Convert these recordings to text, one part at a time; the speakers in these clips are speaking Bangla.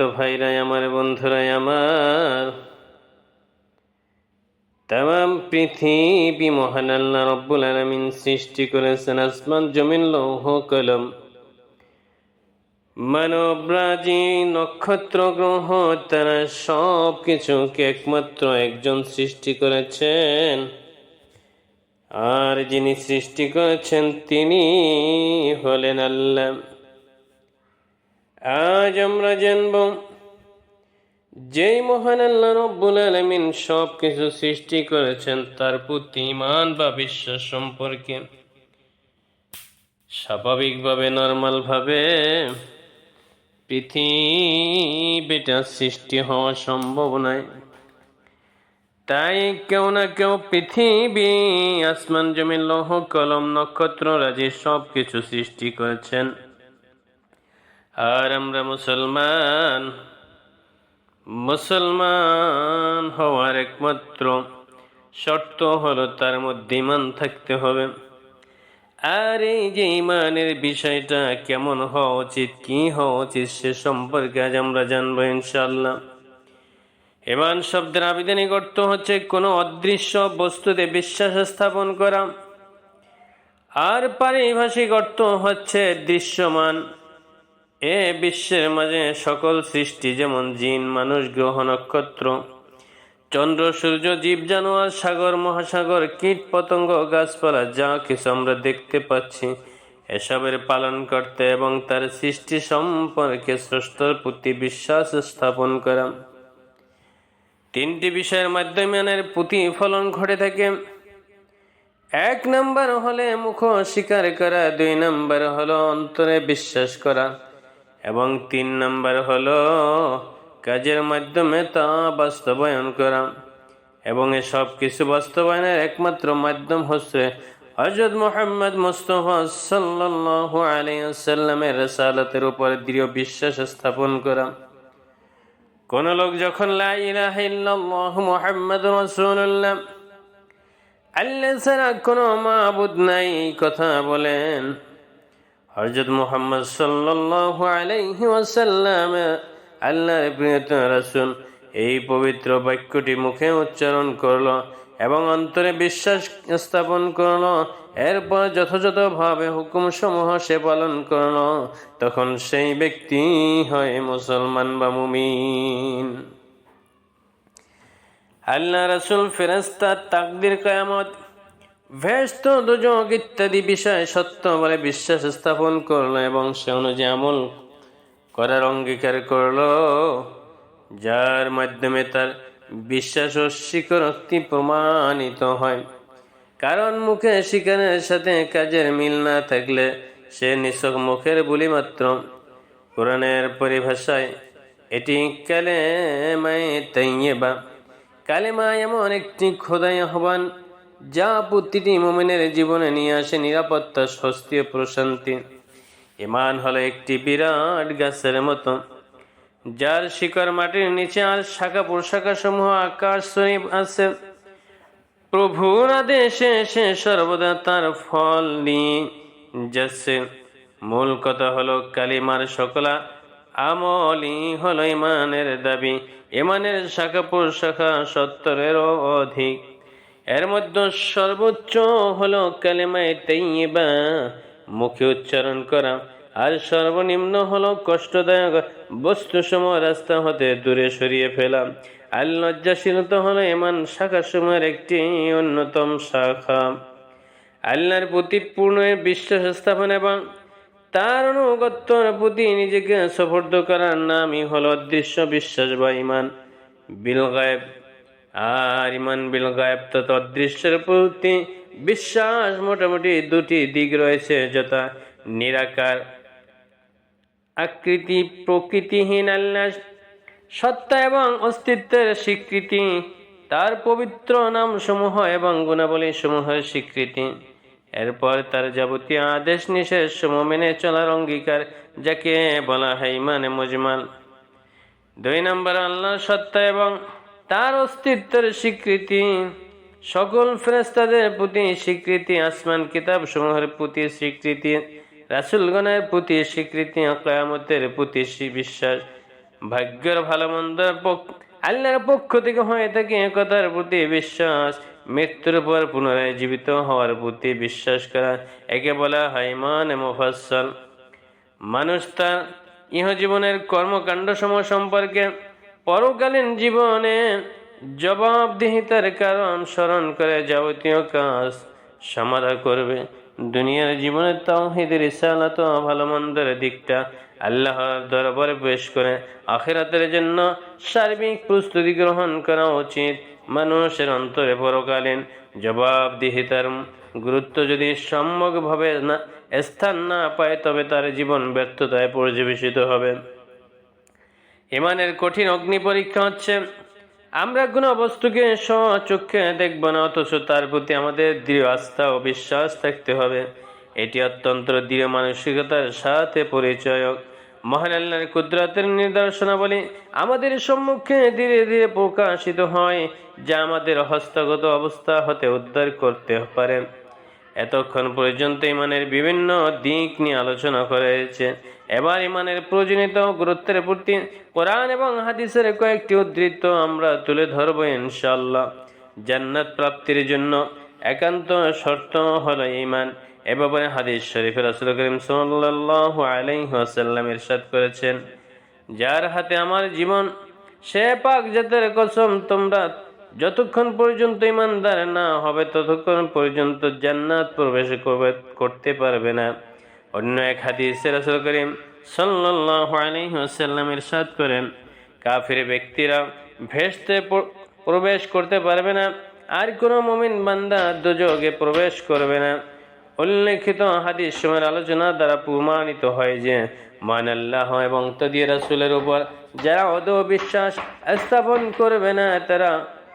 সম্মানিত ভাইরাই আমার, বন্ধুরাই আমার। তাম পৃথিবী মহান আল্লাহ রব্বুল আলমিন সৃষ্টি করেছেন আসমান, জমিন, লৌহ, কলম। মানবরাজি, নক্ষত্র, গ্রহ, তারা সব কিছুকে একমাত্র একজন সৃষ্টি করেছেন। আর যিনি সৃষ্টি করেছেন তিনি হলেন আল্লাহ। আজ আমরা জানব। যেই মহান আল্লাহ রব্বুল আলমিন সব কিছু সৃষ্টি করেছেন, তার প্রতি ইমান বা বিশ্বাস সম্পর্কে। স্বাভাবিকভাবে, নর্মালভাবে পৃথিবীটা সৃষ্টি হওয়া সম্ভব নয়। তাই কেউ না কেউ পৃথিবী, আসমান জমি লৌহ, কলম, নক্ষত্র, রাজি সব কিছু সৃষ্টি করেছেন। আর আমরা মুসলমান মুসলমান হওয়ার একমাত্র শর্ত হলো তার মধ্যে ইমান থাকতে হবে। আর এই যে ইমানের বিষয়টা কেমন হওয়া উচিত, কি হওয়া উচিত, সে সম্পর্কে আজ আমরা জানব ইনশাল্লাহ ইমান শব্দের আবেদনিক অর্থ হচ্ছে কোনো অদৃশ্য বস্তুতে বিশ্বাস স্থাপন করা। আর পারিভাষিক অর্থ হচ্ছে দৃশ্যমান। এ বিশ্বের মাঝে সকল সৃষ্টি, যেমন জিন, মানুষ, গ্রহ, নক্ষত্র। চন্দ্র, সূর্য, জীব, জানোয়ার, সাগর, মহাসাগর, কীট, পতঙ্গ, গাছপালা, যা কিছু আমরা দেখতে পাচ্ছি। এসবের পালন করতে এবং তার সৃষ্টি সম্পর্কে স্রষ্টর প্রতি বিশ্বাস স্থাপন করা। তিনটি বিষয়ের মাধ্যমে প্রতিফলন ঘটে থাকে। এক নম্বর হলে মুখ স্বীকার করা, দুই নম্বর হলো অন্তরে বিশ্বাস করা। এবং তিন নম্বর হলো, কাজের মাধ্যমে তা বাস্তবায়ন করা। এবং এসব কিছু বাস্তবায়নের একমাত্র মাধ্যম হচ্ছে হজরত মোহাম্মদ মুস্তফা সাল্লাহ আলিয়াল্লামের রেসালতের উপর দৃঢ় বিশ্বাস স্থাপন করা। কোন লোক যখন মোহাম্মদ রসুল্লাহ আল্লাহ ছাড়া কোনো মাহবুদ নাই, কথা বলেন। হজরত মোহাম্মদ সাল্লাহ আলাইহি ওয়াসাল্লাম, আল্লাহর এই পবিত্র বাক্যটি মুখে উচ্চারণ করল এবং অন্তরে বিশ্বাস স্থাপন করল। এরপর যথাযথভাবে হুকুমসমূহ সে পালন করল। তখন সেই ব্যক্তি হয় মুসলমান বা মুমিন। আল্লাহ রসুল ফেরস্তা তাকদির কয়ামত ভেস্ত দুযোগ ইত্যাদি বিষয়ে সত্য বলে বিশ্বাস স্থাপন করল এবং সে অনুযায়ী আমল করার অঙ্গীকার করল, যার মাধ্যমে তার বিশ্বাস ও স্বীকারোক্তি প্রমাণিত হয়। কারণ মুখে শিকারের সাথে কাজের মিল না থাকলে সে নিছক মুখের বলি মাত্র। কোরআনের পরিভাষায় এটি কালেমায় তাইয়েবা কালেমা এমন একটি খোদাই আহ্বান যা প্রতিটি মোমেনের জীবনে নিয়ে আসে নিরাপত্তা, স্বস্তি ও প্রশান্তি। ইমান হলো একটি বিরাট গাছের মতো। যার শিকড় মাটির নিচে আর শাখা পোশাখা সমূহ আকাশ শরীফ আছে। প্রভুর আদেশে সে সর্বদা তার ফল নিয়ে যাচ্ছে। মূল কথা হলো কালিমার সকলা আমলই হলো ইমানের দাবি। ইমানের শাখা পোশাখা সত্তরেরও অধিক। এর মধ্যে সর্বোচ্চ হলো কালেমায় তাইবা মুখে উচ্চারণ করা। আর সর্বনিম্ন হলো কষ্টদায়ক বস্তুসমূহ রাস্তা হতে দূরে সরিয়ে ফেলা। আর লজ্জাশীলতা হলো এমন শাখা সময়ের একটি অন্যতম শাখা। আল্লাহর প্রতি পূর্ণ বিশ্বাস স্থাপন এবং তার অনুগত্যর প্রতি নিজেকে সফর্দ করার নামই হলো অদৃশ্য বিশ্বাস বা ইমান বিল গায়েব। আর ইমান বিল গায়েব তথা অদৃশ্যের প্রতি বিশ্বাস মোটামুটি দুটি দিক রয়েছে, যথা নিরাকার, আকৃতি প্রকৃতিহীন আল্লাহ সত্তা এবং অস্তিত্বের স্বীকৃতি, তার পবিত্র নাম সমূহ এবং গুণাবলী সমূহের স্বীকৃতি। এরপর তার যাবতীয় আদেশ নিষেধ সমূহ মেনে চলার অঙ্গীকার, যাকে বলা হয় ইমানে মজমাল। দুই নম্বর আল্লাহ সত্তা এবং তার অস্তিত্বের স্বীকৃতি। সকল ফেরেস্তাদের প্রতি স্বীকৃতি, আসমান কিতাব সমূহের প্রতি স্বীকৃতি, রাসুলগণের প্রতি স্বীকৃতি, কয়ামতের প্রতি বিশ্বাস। ভাগ্যের ভালো মন্দের আল্লাহর পক্ষ থেকে হয়ে থাকে একতার প্রতি বিশ্বাস। মৃত্যুর পর পুনরায় জীবিত হওয়ার প্রতি বিশ্বাস করা, একে বলা হয় মান মুফাসসাল। মানুষ তার ইহজীবনের কর্মকাণ্ড সমূহ সম্পর্কে পরকালীন জীবনে জবাবদিহিতার কারণ স্মরণ করে যাবতীয় কাজ সমাধা করবে। দুনিয়ার জীবনে তাওহিদের ইসালাত ভালো মন্দের দিকটা আল্লাহর দরবারে পেশ করে। আখেরাতের জন্য সার্বিক প্রস্তুতি গ্রহণ করা উচিত। মানুষের অন্তরে পরকালীন জবাবদিহিতার গুরুত্ব যদি সম্যকভাবে না স্থান না পায়, তবে তার জীবন ব্যর্থতায় পর্যবেসিত হবে। ইমানের কঠিন অগ্নি পরীক্ষা হচ্ছে। আমরা কোনো বস্তুকে স্বচক্ষে দেখব না, অথচ তার প্রতি আমাদের দৃঢ় আস্থা ও বিশ্বাস থাকতে হবে। এটি অত্যন্ত দৃঢ় মানসিকতার সাথে পরিচয়ক। মহান আল্লাহর কুদরতের নিদর্শনাবলী আমাদের সম্মুখে ধীরে ধীরে প্রকাশিত হয়, যা আমাদের হস্তগত অবস্থা হতে উদ্ধার করতে পারে। এতক্ষণ পর্যন্ত ইমানের বিভিন্ন দিক নিয়ে আলোচনা করা হয়েছে। এবার ইমানের প্রয়োজনীয়ত ও গুরুত্বের প্রতি কোরআন এবং হাদিসের কয়েকটি উদ্ধৃত আমরা তুলে ধরব ইনশাল্লাহ জান্নাত প্রাপ্তির জন্য একান্ত শর্ত হল ইমান এ ব্যাপারে হাদিস শরীফের রাসূল করিম সাল্লাল্লাহু আলাইহি ওয়াসাল্লাম ইরশাদ করেছেন, যার হাতে আমার জীবন, সে পাক জাতের কসম, তোমরা যতক্ষণ পর্যন্ত ইমানদার না হবে, ততক্ষণ পর্যন্ত জান্নাত প্রবেশ করতে পারবে না। অন্য এক হাদিসে রাসূল করিম সাল্লাল্লাহু আলাইহি ওয়াসাল্লাম ইরশাদ করেন, কাফির ব্যক্তিরা ভেস্তে প্রবেশ করতে পারবে না, আর কোনো মুমিন বান্দা দুযোগে প্রবেশ করবে না। উল্লেখিত হাদিস সময়ের আলোচনা দ্বারা প্রমাণিত হয় যে মান আল্লাহ এবং তদিয়ে রাসুলের উপর যারা অদ বিশ্বাস স্থাপন করবে না, তারা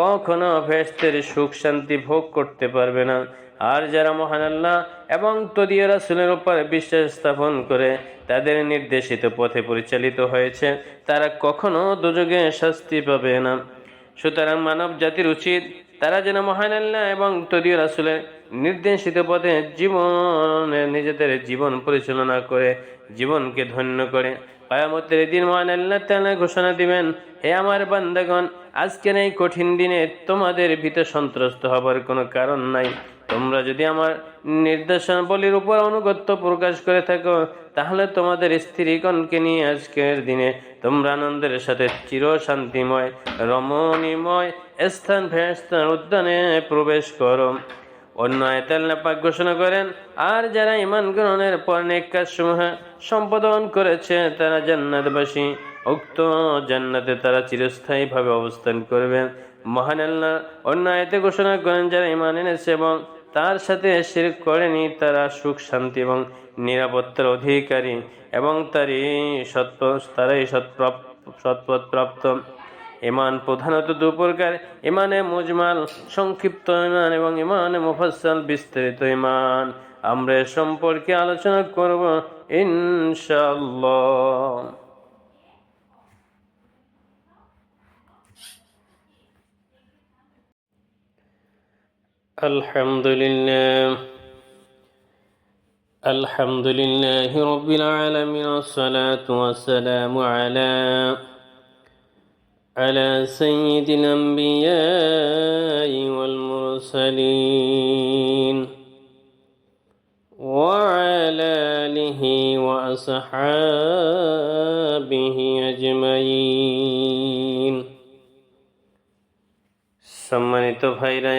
কখনো ভেস্তের সুখ শান্তি ভোগ করতে পারবে না। আর যারা মহান আল্লাহ এবং তদীয় রাসুলের উপর বিশ্বাস স্থাপন করে তাদের নির্দেশিত পথে পরিচালিত হয়েছে, তারা কখনো দুযোগে শাস্তি পাবে না। সুতরাং মানব জাতির উচিত তারা যেন মহান আল্লাহ এবং তদীয় রাসুলের নির্দেশিত পথে জীবনে নিজেদের জীবন পরিচালনা করে, জীবনকে ধন্য করে। পায়ামতের দিন মহান আল্লাহ তালা ঘোষণা দিবেন, হে আমার বান্দাগণ, আজকের এই কঠিন দিনে তোমাদের ভিতর সন্ত্রস্ত হবার কোনো কারণ নাই। তোমরা যদি আমার নির্দেশনাবলীর উপর অনুগত্য প্রকাশ করে থাকো, তাহলে তোমাদের স্ত্রীগণকে নিয়ে আজকের দিনে তোমরা আনন্দের সাথে চির শান্তিময় রমণীময় স্থান ভেস্তান উদ্যানে প্রবেশ করো। অন্য আয়তাল্লা ঘোষণা করেন, আর যারা ইমান গ্রহণের পর নেক কাজসমূহ সম্পাদন করেছে, তারা জান্নাতবাসী। উক্ত জান্নাতে তারা চিরস্থায়ীভাবে অবস্থান করবেন। মহান আল্লাহ অন্য আয়তে ঘোষণা করেন, যারা ইমান এনেছে এবং তার সাথে শির করেনি, তারা সুখ, শান্তি এবং নিরাপত্তার অধিকারী এবং তারই সৎ তারাই সৎপ্রাপ, সৎপথ প্রাপ্ত ইমান প্রধানত দু প্রকার ইমানে মুজমাল সংক্ষিপ্ত ইমান এবং ইমানে মুফাসাল বিস্তারিত ইমান আমরা এ সম্পর্কে আলোচনা করব ইনশাআল্লাহ الحمد لله الحمد لله رب العالمين والصلاة والسلام على على سيد الأنبياء والمرسلين وعلى آله وأصحابه أجمعين সম্মানিত ভাইরা